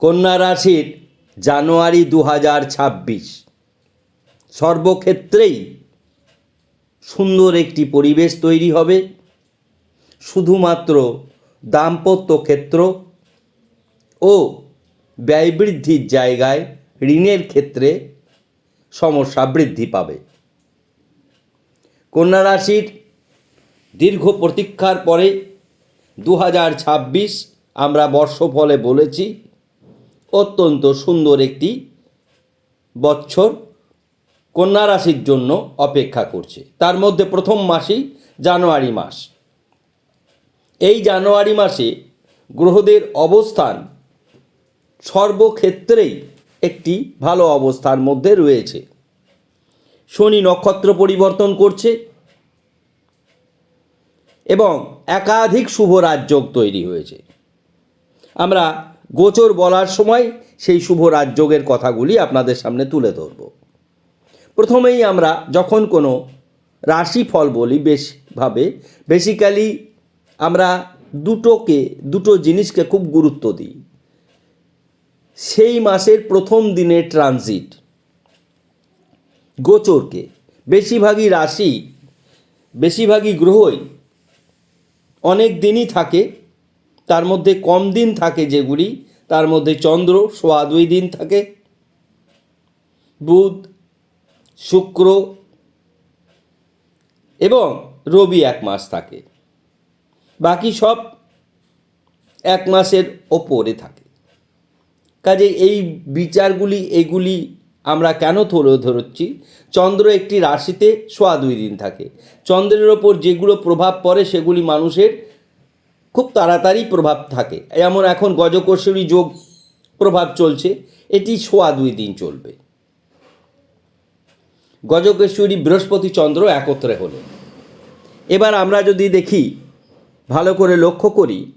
কন্যা রাশির জানুয়ারি দু হাজার ছাব্বিশ। সর্বক্ষেত্রেই সুন্দর একটি পরিবেশ তৈরি হবে। শুধুমাত্র দাম্পত্য ক্ষেত্র ও ব্যয় বৃদ্ধির জায়গায় ঋণের ক্ষেত্রে সমস্যা বৃদ্ধি পাবে। কন্যা রাশির দীর্ঘ প্রতীক্ষার পরে দু হাজার ছাব্বিশ আমরা বর্ষফলে বলেছি অত্যন্ত সুন্দর একটি বৎসর কন্যা রাশির জন্য অপেক্ষা করছে। তার মধ্যে প্রথম মাসই জানুয়ারি মাস। এই জানুয়ারি মাসে গ্রহদের অবস্থান সর্বক্ষেত্রেই একটি ভালো অবস্থার মধ্যে রয়েছে। শনি নক্ষত্র পরিবর্তন করছে এবং একাধিক শুভ রাজযোগ তৈরি হয়েছে। আমরা গোচর বলার সময় সেই শুভ রাজযোগের কথাগুলি আপনাদের সামনে তুলে ধরব। প্রথমেই আমরা যখন কোনো রাশিফল বলি বেশভাবে বেসিক্যালি আমরা দুটোকে, দুটো জিনিসকে খুব গুরুত্ব দিই। সেই মাসের প্রথম দিনের ট্রানজিট গোচরকে। বেশিরভাগই রাশি, বেশিরভাগই গ্রহই অনেক দিনই থাকে, তার মধ্যে কম দিন থাকে যেগুলি তার মধ্যে চন্দ্র, সোয়া দুই দিন থাকে। বুধ, শুক্র এবং রবি এক মাস থাকে। বাকি সব এক মাসের ওপরে থাকে। কাজে এই বিচারগুলি, এগুলি আমরা কেন ধরে ধরছি? চন্দ্র একটি রাশিতে সোয়া দুই দিন থাকে। চন্দ্রের ওপর যেগুলো প্রভাব পড়ে, সেগুলি মানুষের খুব তাড়াতাড়ি প্রভাব থাকে। যেমন এখন গজকৌশলী যোগ প্রভাব চলছে, এটি সোয়া দুই দিন চলবে। গজকেশ্বরী বৃহস্পতি চন্দ্র একত্রে হলেন। এবার আমরা যদি দেখি, ভালো করে লক্ষ্য করি,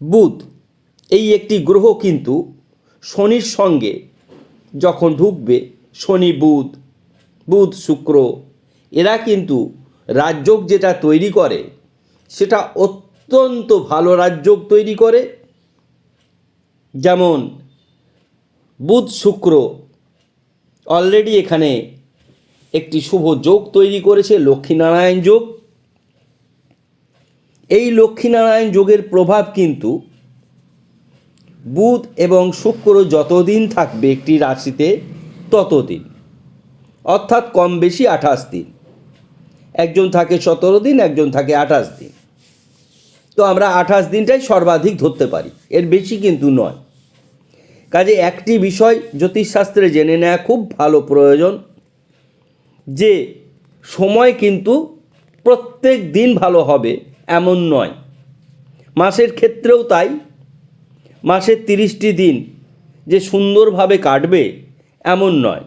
বুধ এই একটি গ্রহ কিন্তু শনির সঙ্গে যখন ঢুকবে, শনি, বুধ বুধ, শুক্র, এরা কিন্তু রাজযোগ যেটা তৈরি করে সেটা অত্যন্ত ভালো রাজযোগ তৈরি করে। যেমন, বুধ শুক্র অলরেডি এখানে একটি শুভ যোগ তৈরি করেছে, লক্ষ্মীনারায়ণ যোগ। এই লক্ষ্মীনারায়ণ যোগের প্রভাব কিন্তু বুধ এবং শুক্র যতদিন থাকবে একটি রাশিতে, ততদিন। অর্থাৎ কম বেশি আঠাশ দিন। একজন থাকে সতেরো দিন, একজন থাকে আঠাশ দিন। তো আমরা আঠাশ দিনটাই সর্বাধিক ধরতে পারি। এর বেশি কিন্তু নয়। কাজে একটি বিষয় জ্যোতিষশাস্ত্রে জেনে নেওয়া খুব ভালো প্রয়োজন যে, সময় কিন্তু প্রত্যেক দিন ভালো হবে এমন নয়। মাসের ক্ষেত্রেও তাই। মাসের তিরিশটি দিন যে সুন্দরভাবে কাটবে এমন নয়।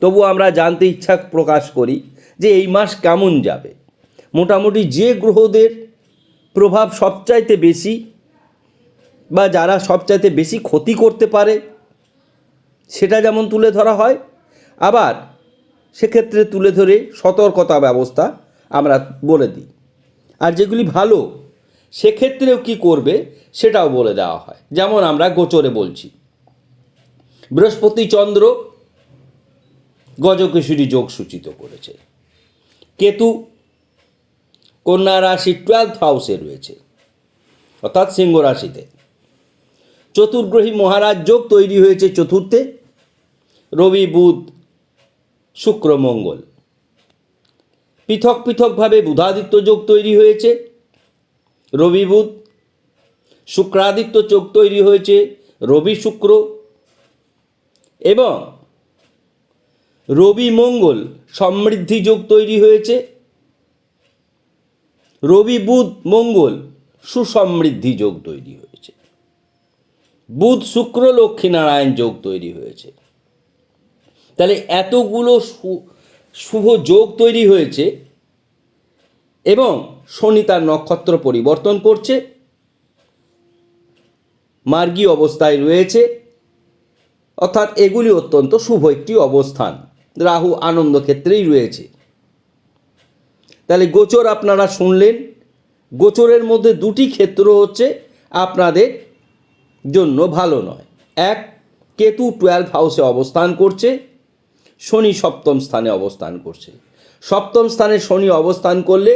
তবু আমরা জানতে ইচ্ছা প্রকাশ করি যে এই মাস কেমন যাবে। মোটামুটি যে গ্রহদের প্রভাব সবচাইতে বেশি বা যারা সবচাইতে বেশি ক্ষতি করতে পারে, সেটা যেমন তুলে ধরা হয়, আবার সেক্ষেত্রে তুলে ধরে সতর্কতা ব্যবস্থা আমরা বলে দিই। আর যেগুলি ভালো, সেক্ষেত্রেও কি করবে সেটাও বলে দেওয়া হয়। যেমন আমরা গোচরে বলছি, বৃহস্পতি চন্দ্র গজকেশরী যোগ সূচিত করেছে। কেতু কন্যা রাশি টুয়েলথ হাউসে রয়েছে, অর্থাৎ সিংহ রাশিতে। চতুর্গ্রহী মহারাজ যোগ তৈরি হয়েছে চতুর্থে, রবি, বুধ, শুক্র, মঙ্গল। পৃথক পৃথকভাবে বুধাদিত্য যোগ তৈরি হয়েছে, রবি, বুধ, শুক্রাদিত্য যোগ তৈরি হয়েছে, রবি, শুক্র এবং রবি, মঙ্গল সমৃদ্ধি যোগ তৈরি হয়েছে। রবি, বুধ, মঙ্গল সুসমৃদ্ধি যোগ তৈরি হয়েছে। বুধ, শুক্র লক্ষ্মীনারায়ণ যোগ তৈরি হয়েছে। তাহলে এতগুলো শুভ যোগ তৈরি হয়েছে এবং শনি তার নক্ষত্র পরিবর্তন করছে। মার্গী অবস্থায় রয়েছে। অর্থাৎ এগুলি অত্যন্ত শুভ একটি অবস্থান। রাহু আনন্দ ক্ষেত্রেই রয়েছে। তাহলে গোচর আপনারা শুনলেন। গোচরের মধ্যে দুটি ক্ষেত্র হচ্ছে আপনাদের জন্য ভালো নয়। এক, কেতু টুয়েলভ হাউসে অবস্থান করছে, শনি সপ্তম স্থানে অবস্থান করছে। সপ্তম স্থানে শনি অবস্থান করলে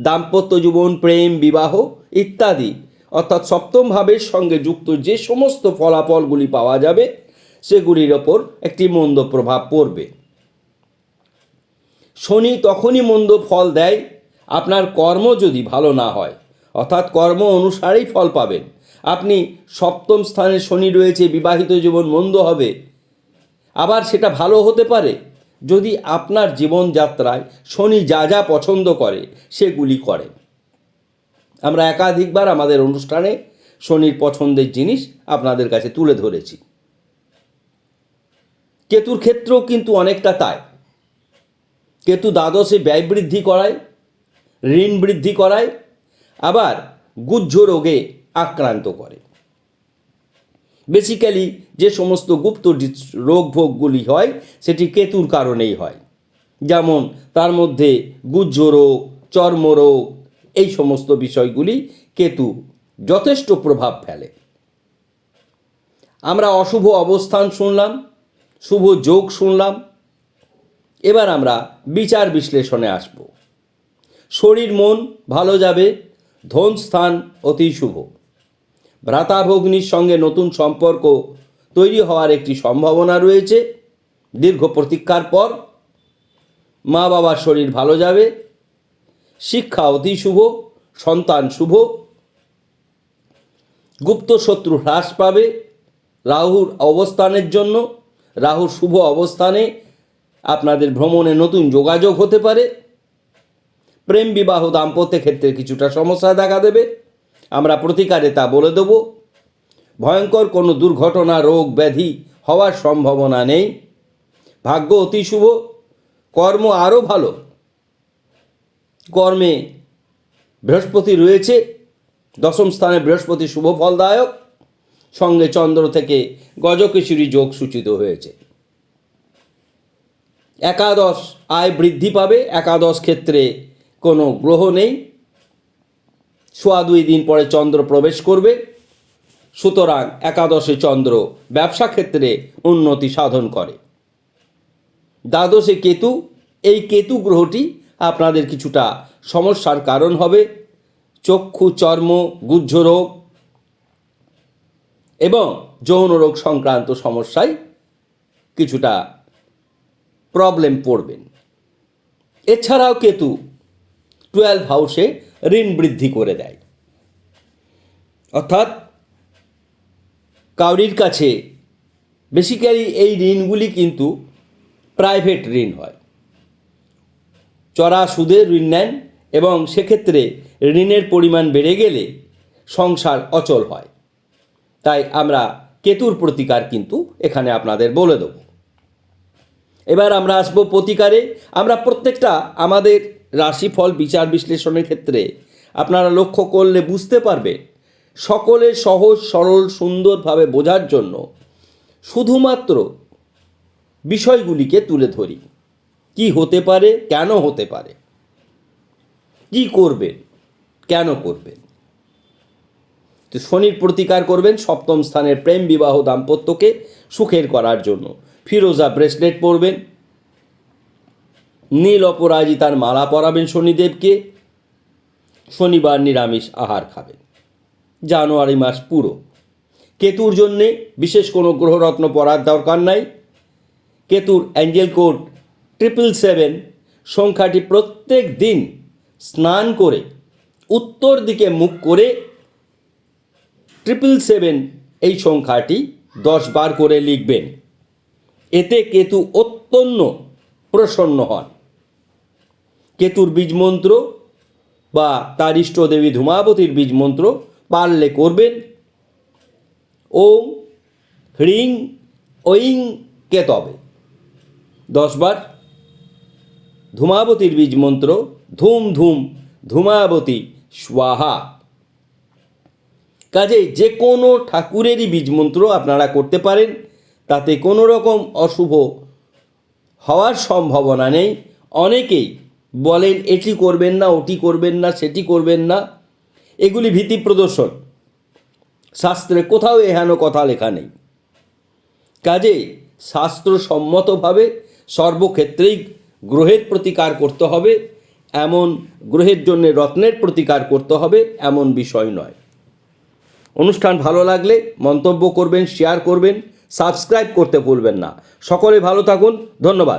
দাম্পত্য জীবন, প্রেম, বিবাহ ইত্যাদি, অর্থাৎ সপ্তম ভাবের সঙ্গে যুক্ত যে সমস্ত ফলাফলগুলি পাওয়া যাবে, সেগুলির ওপর একটি মন্দ প্রভাব পড়বে। শনি তখনই মন্দ ফল দেয়, আপনার কর্ম যদি ভালো না হয়। অর্থাৎ কর্ম অনুসারেই ফল পাবেন। আপনি সপ্তম স্থানে শনি রয়েছে, বিবাহিত জীবন মন্দ হবে। আবার সেটা ভালো হতে পারে, যদি আপনার জীবনযাত্রায় শনি যা যা পছন্দ করে, সেগুলি করেন। আমরা একাধিকবার আমাদের অনুষ্ঠানে শনির পছন্দের জিনিস আপনাদের কাছে তুলে ধরেছি। কেতুর ক্ষেত্রেও কিন্তু অনেকটা তাই। কেতু দ্বাদশে ব্যয় বৃদ্ধি করায়, ঋণ বৃদ্ধি করায়, আবার গুহ্য রোগে আক্রান্ত করে। বেসিক্যালি যে সমস্ত গুপ্ত রোগ ভোগগুলি হয়, সেটি কেতুর কারণেই হয়। যেমন, তার মধ্যে গুহ্য রোগ চর্মরোগ এই সমস্ত বিষয়গুলি কেতু যথেষ্ট প্রভাব ফেলে। আমরা অশুভ অবস্থান শুনলাম, শুভ যোগ শুনলাম এবার আমরা বিচার বিশ্লেষণে আসব। শরীর মন ভালো যাবে, ধন স্থান অতি শুভ। ভ্রাতাভগ্নির সঙ্গে নতুন সম্পর্ক তৈরি হওয়ার একটি সম্ভাবনা রয়েছে। দীর্ঘ প্রতীক্ষার পর মা বাবার শরীর ভালো যাবে, শিক্ষা অতি শুভ, সন্তান শুভ, গুপ্ত শত্রু হ্রাস পাবে। রাহুর অবস্থানের জন্য, রাহুর শুভ অবস্থানে আপনাদের ভ্রমণে নতুন যোগাযোগ হতে পারে। প্রেম বিবাহ দাম্পত্য ক্ষেত্রে কিছুটা সমস্যা দেখা দেবে। আমরা প্রতিকারে তা বলে দেব। ভয়ঙ্কর কোনো দুর্ঘটনা, রোগ, ব্যাধি হওয়ার সম্ভাবনা নেই। ভাগ্য অতি শুভ, কর্ম আরও ভালো। কর্মে বৃহস্পতি রয়েছে, দশম স্থানে বৃহস্পতি শুভ ফলদায়ক। সঙ্গে চন্দ্র থেকে গজকেশরী যোগ সূচিত হয়েছে। একাদশ আয় বৃদ্ধি পাবে, একাদশ ক্ষেত্রে কোনো গ্রহ নেই। সোয়া দুই দিন পরে চন্দ্র প্রবেশ করবে। সুতরাং একাদশে চন্দ্র ব্যবসা ক্ষেত্রে উন্নতি সাধন করে। দ্বাদশে কেতু, এই কেতু গ্রহটি আপনাদের কিছুটা সমস্যার কারণ হবে। চক্ষু, চর্ম, গুহ্য রোগ এবং যৌন রোগ সংক্রান্ত সমস্যায় কিছুটা প্রবলেম পড়বেন। এছাড়াও কেতু টুয়েলভ হাউসে ঋণ বৃদ্ধি করে দেয়। অর্থাৎ কাউরির কাছে বেসিক্যালি এই ঋণগুলি কিন্তু প্রাইভেট ঋণ হয়। চড়া সুদে ঋণ নেন এবং সেক্ষেত্রে ঋণের পরিমাণ বেড়ে গেলে সংসার অচল হয়। তাই আমরা কেতুর প্রতিকার কিন্তু এখানে আপনাদের বলে দেব। এবার আমরা আসব প্রতিকারে। আমরা প্রত্যেকটা আমাদের রাশিফল বিচার বিশ্লেষণের ক্ষেত্রে আপনারা লক্ষ্য করলে বুঝতে পারবেন, সকলের সহজ, সরল, সুন্দরভাবে বোঝার জন্য শুধুমাত্র বিষয়গুলিকে তুলে ধরি। কি হতে পারে, কেন হতে পারে? কি করবেন, কেন করবেন? তো শনির প্রতিকার করবেন সপ্তম স্থানের প্রেম বিবাহ দাম্পত্যকে সুখের করার জন্য। ফিরোজা ব্রেসলেট পরবেন। নীল অপরাজিতার মালা পরাবেন শনিদেবকে। শনিবার নিরামিষ আহার খাবেন। জানুয়ারি মাস পুরো। কেতুর জন্যে বিশেষ কোনো গ্রহরত্ন পরার দরকার নাই। কেতুর অ্যাঞ্জেল কোড ট্রিপল সেভেন সংখ্যাটি প্রত্যেক দিন স্নান করে উত্তর দিকে মুখ করে ট্রিপল সেভেন এই সংখ্যাটি দশ বার করে লিখবেন। এতে কেতু অত্যন্ত প্রসন্ন হন। কেতুর বীজমন্ত্র বা তার ইষ্টদেবী ধূমাবতীর বীজমন্ত্র পারলে করবেন। ওম হ্রিং ঐং কেতবে দশবার ধূমাবতীর বীজ মন্ত্র ধুম ধুম ধূমাবতী স্বাহা। কাজেই যে কোনো ঠাকুরেরই বীজ মন্ত্র আপনারা করতে পারেন। তাতে কোনো রকম অশুভ হওয়ার সম্ভাবনা নেই। অনেকেই বলেন, এটি করবেন না, ওটি করবেন না, সেটি করবেন না। এগুলি ভীতি প্রদর্শন। শাস্ত্রে কোথাও এহেন কথা লেখা নেই। কাজে শাস্ত্রসম্মতভাবে সর্বক্ষেত্রেই গ্রহের প্রতিকার করতে হবে। এমন গ্রহের জন্য রত্নের প্রতিকার করতে হবে, এমন বিষয় নয়। অনুষ্ঠান ভালো লাগলে মন্তব্য করবেন শেয়ার করবেন। সাবস্ক্রাইব করতে ভুলবেন না। সকলে ভালো থাকুন ধন্যবাদ।